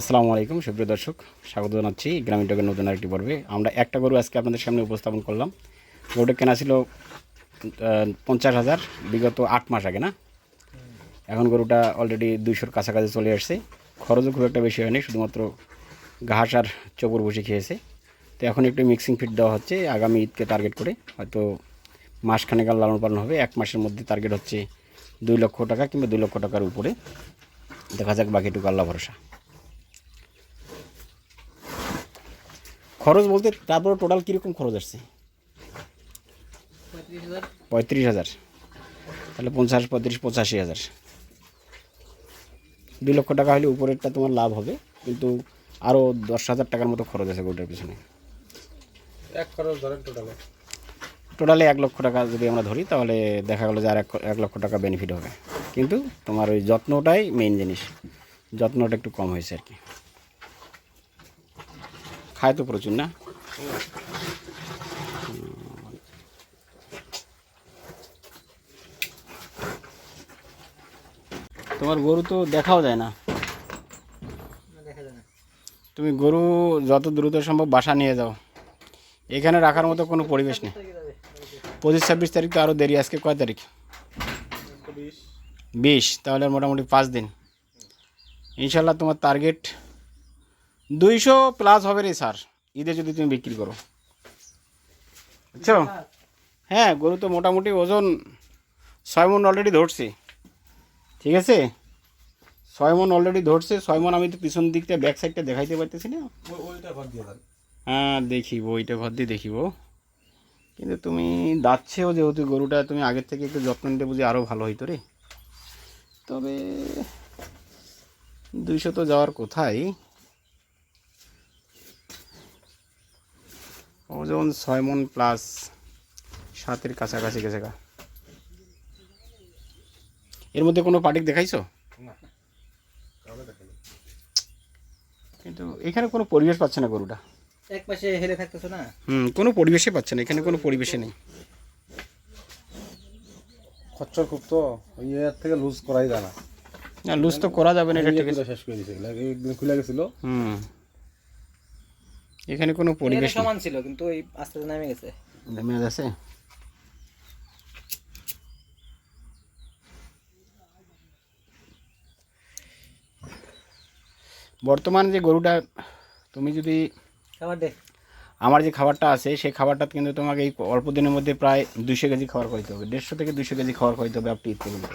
আসসালামু আলাইকুম, সুপ্রিয় দর্শক, স্বাগত জানাচ্ছি গ্রামীণ টকের নতুন আরেকটি পর্বে। আমরা একটা গরু আজকে আপনাদের সামনে উপস্থাপন করলাম। গরুটা কেনা ছিল পঞ্চাশ হাজার, বিগত আট মাস আগে, না? এখন গরুটা অলরেডি দুইশোর কাছাকাছি চলে আসছে। খরচও খুব একটা বেশি হয়নি, শুধুমাত্র ঘাস আর চবর বসে খেয়েছে। তো এখন একটু মিক্সিং ফিট দেওয়া হচ্ছে, আগামী ঈদকে টার্গেট করে। হয়তো মাসখানেক আর লালন পালন হবে, এক মাসের মধ্যে টার্গেট হচ্ছে দুই লক্ষ টাকা কিংবা দুই লক্ষ টাকার উপরে। দেখা যাক বাকিটুকু আল্লাহ ভরসা। খরচ বলতে তারপরে টোটাল কীরকম খরচ আসছে? পঁয়ত্রিশ হাজার। তাহলে পঞ্চাশ পঁয়ত্রিশ পঁচাশি হাজার। দুই লক্ষ টাকা হলে উপরেরটা তোমার লাভ হবে কিন্তু আরও দশ হাজার টাকার মতো খরচ আছে গোটার পিছনে। এক খরচ ধরেন টোটালে টোটালে এক লক্ষ টাকা যদি আমরা ধরি তাহলে দেখা গেলো যে আর এক এক লক্ষ টাকা বেনিফিট হবে। কিন্তু তোমার ওই যত্নটাই মেইন জিনিস। যত্নটা একটু কম হয়েছে আর কি। খায় তো প্রচুর না? তোমার গরু তো দেখাও যায় না। তুমি গরু যত দ্রুত সম্ভব বাসা নিয়ে যাও। এখানে রাখার মতো কোনো পরিবেশ নেই। পঁচিশ ছাব্বিশ তারিখ তো আরও দেরি আজকে কয় তারিখ? বিশ। তাহলে মোটামুটি পাঁচ দিন। ইনশাল্লাহ তোমার টার্গেট দুইশো প্লাস হবে রে স্যার ঈদে যদি তুমি বিক্রি করো। বুঝছ? হ্যাঁ গরু তো মোটামুটি ওজন ছয় মন অলরেডি ধরছে। ঠিক আছে? ছয় মন অলরেডি ধরছে ছয় মন আমি তো পিছন দিকটা ব্যাক সাইডটা দেখাইতে পারতেছি না। হ্যাঁ দেখিব ওইটা ঘর দিয়ে দেখিব। কিন্তু তুমি দাচ্ছেও যেহেতু গরুটা তুমি আগের থেকে একটু যত্ন নিতে বুঝি আরও ভালো হইতো রে। তবে দুইশো তো যাওয়ার কোথায়? ওজন ছয় মন প্লাস সাতের কাছাকাছি গেছে গা। এর মধ্যে কোনো পার্টিক দেখাইছো? না। কিন্তু এখানে কোনো পরিবেশ পাচ্ছে না গরুটা। এক পাশে হেলে থাকতেছো না? হুম কোনো পরিবেশে পাচ্ছে না এখানে কোনো পরিবেশে নেই। খচ্চর খুব তো ওই এর থেকে লুজ করাই যায় না। না লুজ তো করা যাবে না এটা ঠিক আছে। শেষ করে দিয়েছে একদিন খুলে গেছিল। হুম। এখানে কোনো পরিবেশ সমান ছিল কিন্তু ওই আস্তে আস্তে নেমে গেছে। মেয়াদ আছে বর্তমান যে গরুটা তুমি যদি খাবার দে। আমার যে খাবারটা আছে সেই খাবারটা কিন্তু তোমাকে এই অল্প দিনের মধ্যে প্রায় দুইশো কেজি খাবার খাইতে হবে। দেড়শো থেকে দুইশো কেজি খাবার খাইতে হবে আপনি ঈদ পর্যন্ত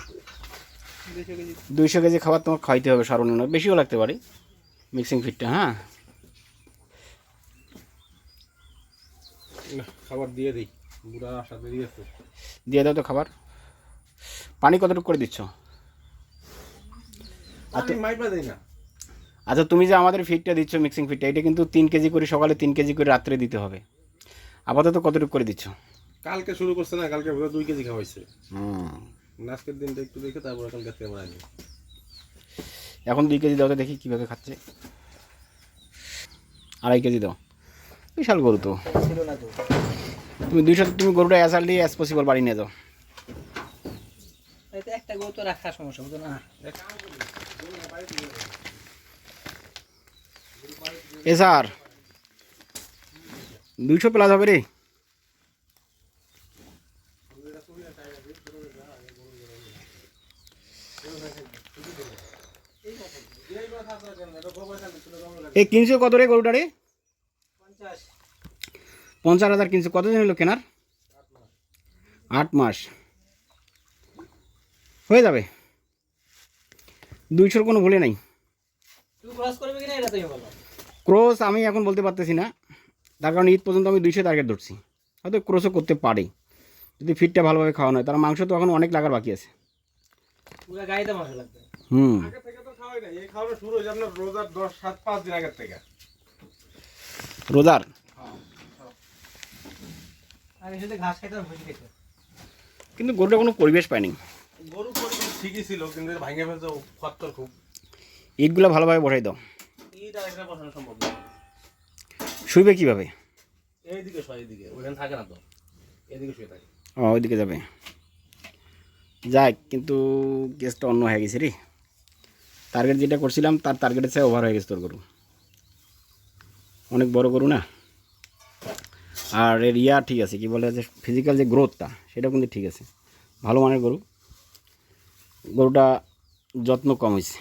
দুইশো কেজি। দুইশো কেজি খাবার তোমাকে খাইতে হবে সর্বনিম্ন। বেশিও লাগতে পারে মিক্সিং ফিটটা হ্যাঁ? খাবার দিয়ে দিই। বুড়া সাথে দিয়েছে। দিয়ে দাও তো খাবার। পানি কতটুকু করে দিচ্ছ? আচ্ছা তুমি যে আমাদের ফিটটা দিচ্ছ মিক্সিং ফিটটা এটা কিন্তু তিন কেজি করে সকালে তিন কেজি করে রাত্রে দিতে হবে। আপাতত কতটুকু করে দিচ্ছ? কালকে শুরু করছে না কালকে দুই কেজি খাওয়াইছে হুম। আজকের দিনটা একটু দেখে তারপরে কালকে আমরা আনি এখন দুই কেজি দাও তো দেখি কীভাবে খাচ্ছে। আড়াই কেজি দাও। বিশাল গরু তো। তুমি দুইশো তুমি গরুটা অ্যাজ আর্লি অ্যাজ পসিবল বাড়ি নিয়ে যাও। একটা গরু তো সমস্যা বুঝো না? এ স্যার দুইশো প্লাস হবে রে। এ কিনছো কত রে গরুটা রে? পঞ্চাশ হাজার কিনছো। কতদিন হলো কেনার? আট মাস। হয়ে যাবে। দুইশোর কোনো ভুলে নাই। তুই ক্রস করবে কিনা এটা তুমি বলো ক্রস আমি এখন বলতে পারতেছি না। তার কারণ ঈদ পর্যন্ত আমি দুইশো টার্গেট ধরছি। হয়তো ক্রসও করতে পারি। যদি ফিটটা ভালোভাবে খাওয়ানো হয়। তার মাংস তো এখন অনেক লাগার বাকি আছে। পুরো গাড়িতে মাংস হুম। আগে থেকে তো খাওয়াই না এই খাওয়ানো শুরু হয়েছে আপনার রোজার দশ সাত পাঁচ দিন আগের থেকে রোজার আগে শুধু ঘাস খাইতে ভুজি খাইতে কিন্তু গরুটা কোনো পরিবেশ পায়নি। গরু পরিবেশ ঠিকই ছিল কিন্তু ভাঙে ফেলছে খুব। ইটগুলো ভালোভাবে বসাই দাও। এখানে বসানো সম্ভব না। শুইবে কীভাবে? এইদিকে শোয় এইদিকে। ওইখানে থাকে না তো। এদিকে শুয়ে থাকে। ও ওইদিকে যাবে। যাক কিন্তু কেসটা অন্য হয়ে গেছে রে। টার্গেট যেটা করছিলাম তার টার্গেটের চেয়ে ওভার হয়ে গেছে তোর গরু। অনেক বড় গরু না? আর এর ইয়া ঠিক আছে কি বলে যে ফিজিক্যাল যে গ্রোথটা সেটা কিন্তু ঠিক আছে। ভালো মানের গরু। গরুটা যত্ন কম হয়েছে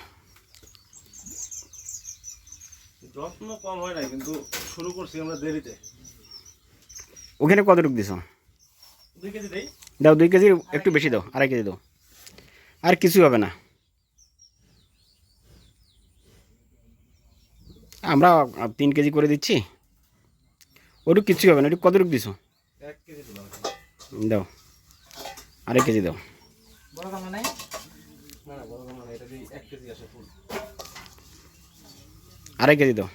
যত্ন কম হয় কিন্তু শুরু করছি আমরা দেরিতে। ওখানে কতটুকু দিছ? দুই কেজি দেই। দাও দুই কেজি একটু বেশি দাও আড়াই কেজি দাও। আর কিছু হবে না। আমরা তিন কেজি করে দিচ্ছি। ওটুকু কিছু হবে না ওটুকু কতটুকু দিছো দাও আড়াই কেজি দাও এক কেজি দাও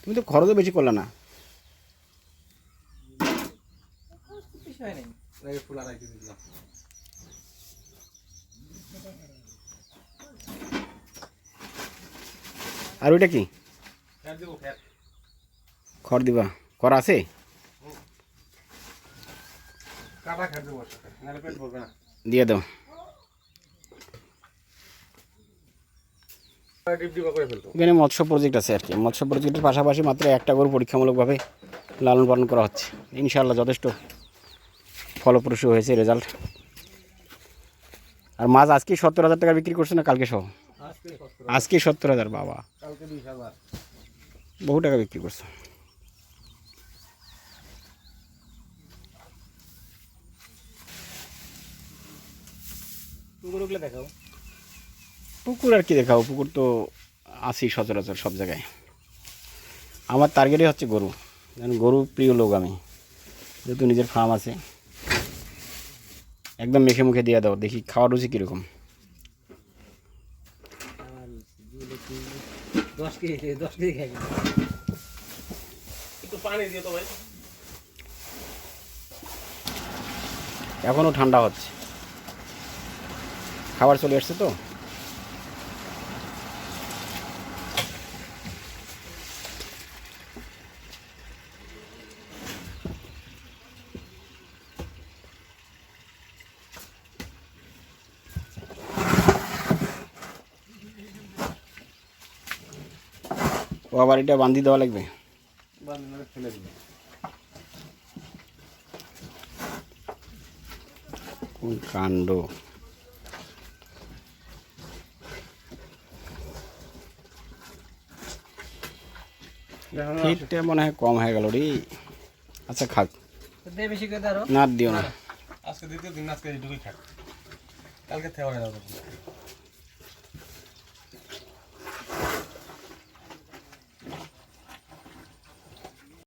তুমি তো খরচও বেশি করলে না ফুল আড়াই কেজি দিলাম আর ওইটা কি? খড় দিবা। খড় আছে? দিয়ে দাও। এখানে মৎস্য প্রজেক্ট আছে আর কি। মৎস্য প্রজেক্টের পাশাপাশি মাত্র একটা গরু পরীক্ষামূলকভাবে লালন পালন করা হচ্ছে। ইনশাআল্লাহ যথেষ্ট ফলপ্রসূ হয়েছে রেজাল্ট আর মাছ আজকে সত্তর হাজার টাকা বিক্রি করছে না কালকে সহ? আজকে সত্তর হাজার বাবা। বহু টাকা বিক্রি করছে। পুকুরগুলো দেখাও। পুকুর আর কি দেখাও? পুকুর তো আছি সচরাচর সব জায়গায়। আমার টার্গেটই হচ্ছে গরু। কারণ গরু প্রিয় লোক আমি। যেহেতু নিজের ফার্ম আছে। একদম মেখে মুখে দিয়ে দাও দেখি খাওয়ার রুচি কীরকম। দশ কেজি দশ কেজি খাই। একটু পানি দিও তো ভাই। এখনও ঠান্ডা হচ্ছে। খাবার চলে আসছে তো? আবার এটা বান্ধি দেওয়া লাগবে। কোন কাণ্ড? দেখো মনে হয় কম হয়ে গেল রে। আচ্ছা খাক। দে বেশি না দিও না। আজকে দ্বিতীয় দিন আজকে খাক। কালকে থেওয়া যাবে।